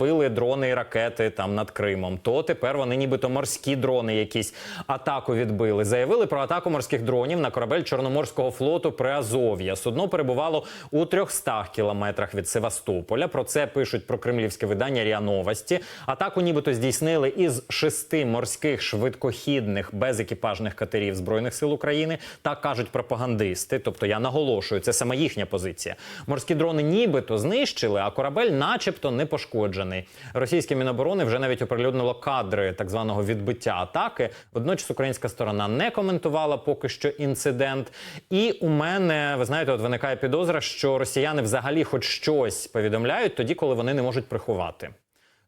збили дрони і ракети там над Кримом, то тепер вони нібито морські дрони якісь атаку відбили. Заявили про атаку морських дронів на корабель Чорноморського флоту Приазов'я. Судно перебувало у 300 кілометрах від Севастополя. Про це пишуть про кремлівське видання РІА Новості. Атаку нібито здійснили із шести морських швидкохідних безекіпажних катерів збройних сил України. Так кажуть пропагандисти. Тобто я наголошую, це саме їхня позиція. Морські дрони нібито знищили, а корабель, начебто, не пошкоджений. Російське міноборони вже навіть оприлюднило кадри так званого відбиття атаки. Водночас українська сторона не коментувала поки що інцидент. І у мене, ви знаєте, от виникає підозра, що росіяни взагалі хоч щось повідомляють тоді, коли вони не можуть приховати.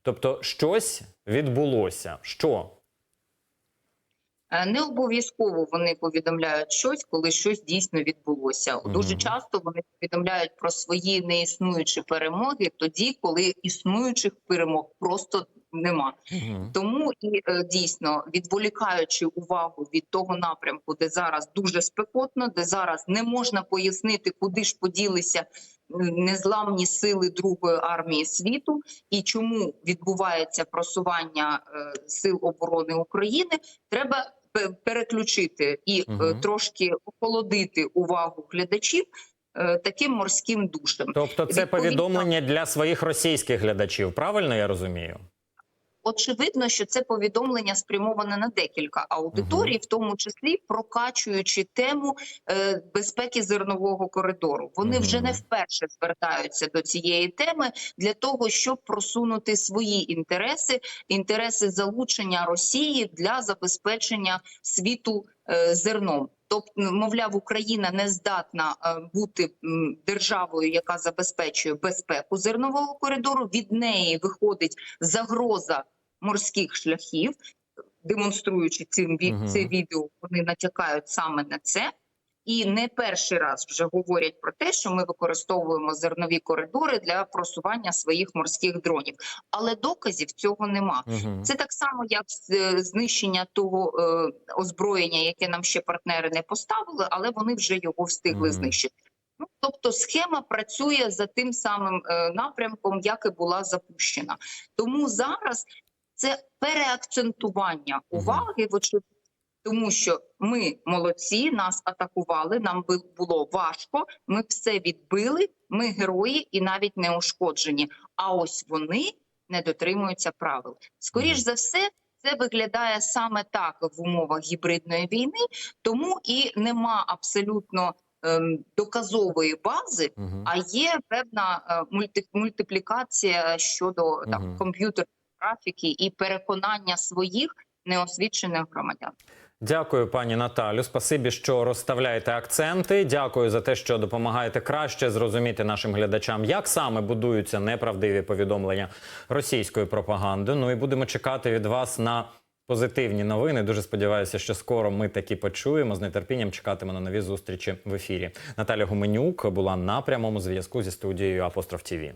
Тобто, щось відбулося. Що? Е, Не обов'язково вони повідомляють щось, коли щось дійсно відбулося. Дуже часто вони повідомляють про свої неіснуючі перемоги тоді, коли існуючих перемог просто нема. Тому і е, дійсно відволікаючи увагу від того напрямку, де зараз дуже спекотно, де зараз не можна пояснити, куди ж поділися незламні сили Другої армії світу, і чому відбувається просування е, сил оборони України, треба переключити і угу. Трошки охолодити увагу глядачів е, таким морським душем. Тобто, це Відповідно- повідомлення для своїх російських глядачів. Правильно я розумію? Очевидно, що це повідомлення спрямоване на декілька аудиторій, в тому числі прокачуючи тему е, безпеки зернового коридору. Вони вже не вперше звертаються до цієї теми для того, щоб просунути свої інтереси, інтереси залучення Росії для забезпечення світу зерном. Тобто, мовляв, Україна не здатна е, бути державою, яка забезпечує безпеку зернового коридору. Від неї виходить загроза морських шляхів, демонструючи цим ві- це відео, вони натякають саме на це. І не перший раз вже говорять про те, що ми використовуємо зернові коридори для просування своїх морських дронів, але доказів цього нема. Угу. Це так само, як е, знищення того е, озброєння, яке нам ще партнери не поставили, але вони вже його встигли Мгм. знищити. Ну тобто схема працює за тим самим е, напрямком, як і була запущена. Тому зараз це переакцентування уваги, вочевидь, тому що ми молодці, нас атакували, нам було важко. Ми все відбили. Ми герої і навіть не ушкоджені. А ось вони не дотримуються правил. Скоріш за все, це виглядає саме так в умовах гібридної війни, тому і нема абсолютно ем, доказової бази, Угу. а є певна е, мульти, мультиплікація щодо Мгм. там комп'ютерної графіки і переконання своїх неосвічених громадян. Дякую, пані Наталю. Спасибі, що розставляєте акценти. Дякую за те, що допомагаєте краще зрозуміти нашим глядачам, як саме будуються неправдиві повідомлення російської пропаганди. Ну і будемо чекати від вас на позитивні новини. Дуже сподіваюся, що скоро ми такі почуємо. З нетерпінням чекатимемо на нові зустрічі в ефірі. Наталя Гуменюк була на прямому зв'язку зі студією Апостроф ТІВІ.